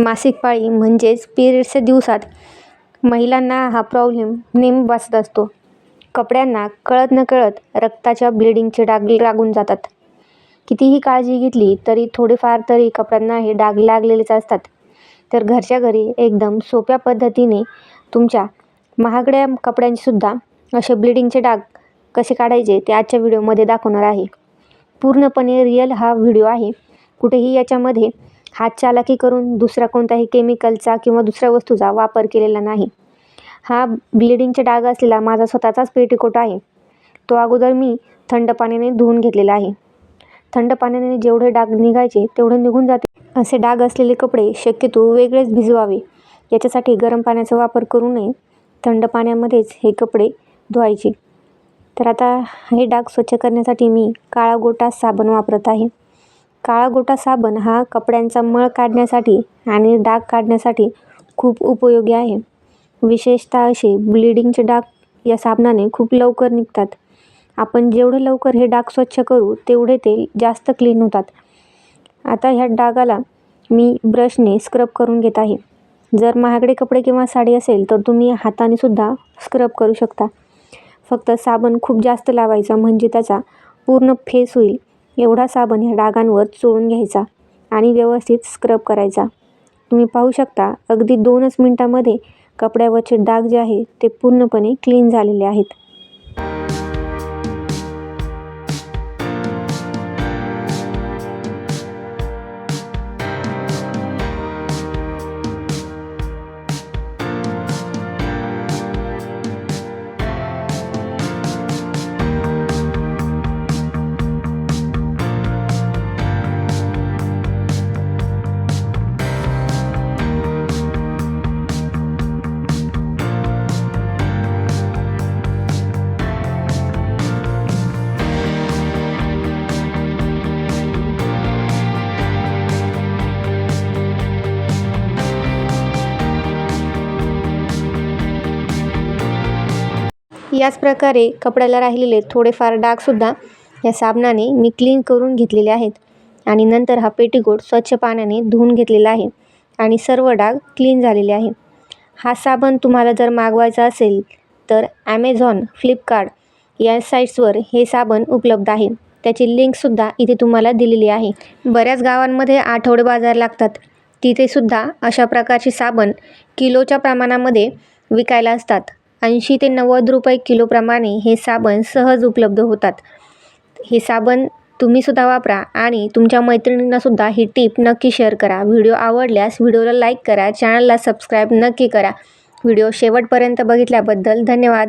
मासिक पाळी म्हणजेच पिरियड्सच्या दिवसात महिलांना हा प्रॉब्लेम नेहमी बसत असतो. कपड्यांना कळत नकळत रक्ताच्या ब्लिडिंगचे डाग लागून जातात. कितीही काळजी घेतली तरी थोडेफार तरी कपड्यांना हे डाग लागलेलेच असतात. तर घरच्या घरी एकदम सोप्या पद्धतीने तुमच्या महागड्या कपड्यांचेसुद्धा असे ब्लिडिंगचे डाग कसे काढायचे ते आजच्या व्हिडिओमध्ये दाखवणार आहे. पूर्णपणे रिअल हा व्हिडिओ आहे. कुठेही याच्यामध्ये हातचालाकी करून दुसरा कोणत्याही केमिकलचा किंवा दुसऱ्या वस्तूचा वापर केलेला नाही. हा ब्लिडिंगचे डाग असलेला माझा स्वतःचाच पेटीकोट आहे. तो अगोदर मी थंड पाण्याने धुवून घेतलेला आहे. थंड पाण्याने जेवढे डाग निघायचे तेवढे निघून जाते. असे डाग असलेले कपडे शक्यतो वेगळेच भिजवावे. याच्यासाठी गरम पाण्याचा वापर करू नये. थंड पाण्यामध्येच हे कपडे धुवायचे. तर आता हे डाग स्वच्छ करण्यासाठी मी काळा गोटा साबण वापरत आहे. काळा गोटा साबण हा कपड्यांचा मळ काढण्यासाठी आणि डाग काढण्यासाठी खूप उपयोगी आहे. विशेषतः असे ब्लिडिंगचे डाग या साबणाने खूप लवकर निघतात. आपण जेवढं लवकर हे डाग स्वच्छ करू तेवढे ते जास्त क्लीन होतात. आता ह्या डागाला मी ब्रशने स्क्रब करून घेत आहे. जर महागडे कपडे किंवा साडी असेल तर तुम्ही हाताने सुद्धा स्क्रब करू शकता. फक्त साबण खूप जास्त लावायचा म्हणजे त्याचा पूर्ण फेस होईल. एवढा साबण ह्या डागांवर चोळून घ्यायचा आणि व्यवस्थित स्क्रब करायचा. तुम्ही पाहू शकता अगदी दोनच मिनटामध्ये कपड्यावरचे डाग जे आहे ते पूर्णपणे क्लीन झालेले आहेत. याच प्रकारे कपड्याला राहिलेले थोडेफार डागसुद्धा या साबणाने मी क्लीन करून घेतलेले आहेत. आणि नंतर हा पेटीकोट स्वच्छ पाण्याने धुवून घेतलेला आहे. आणि सर्व डाग क्लीन झालेले आहे हा साबण तुम्हाला जर मागवायचा असेल तर ॲमेझॉन फ्लिपकार्ट या साईट्सवर हे साबण उपलब्ध आहे. त्याची लिंकसुद्धा इथे तुम्हाला दिलेली आहे. बऱ्याच गावांमध्ये आठवडे बाजार लागतात. तिथेसुद्धा अशा प्रकारचे साबण किलोच्या प्रमाणामध्ये विकायला असतात. ऐंशी ते नव्वद रुपये किलोप्रमाणे हे साबण सहज उपलब्ध होतात. हे साबण तुम्हीसुद्धा वापरा आणि तुमच्या मैत्रिणींनासुद्धा ही टीप नक्की शेअर करा. व्हिडिओ आवडल्यास व्हिडिओला लाईक करा चॅनलला सबस्क्राईब नक्की करा. व्हिडिओ शेवटपर्यंत बघितल्याबद्दल धन्यवाद.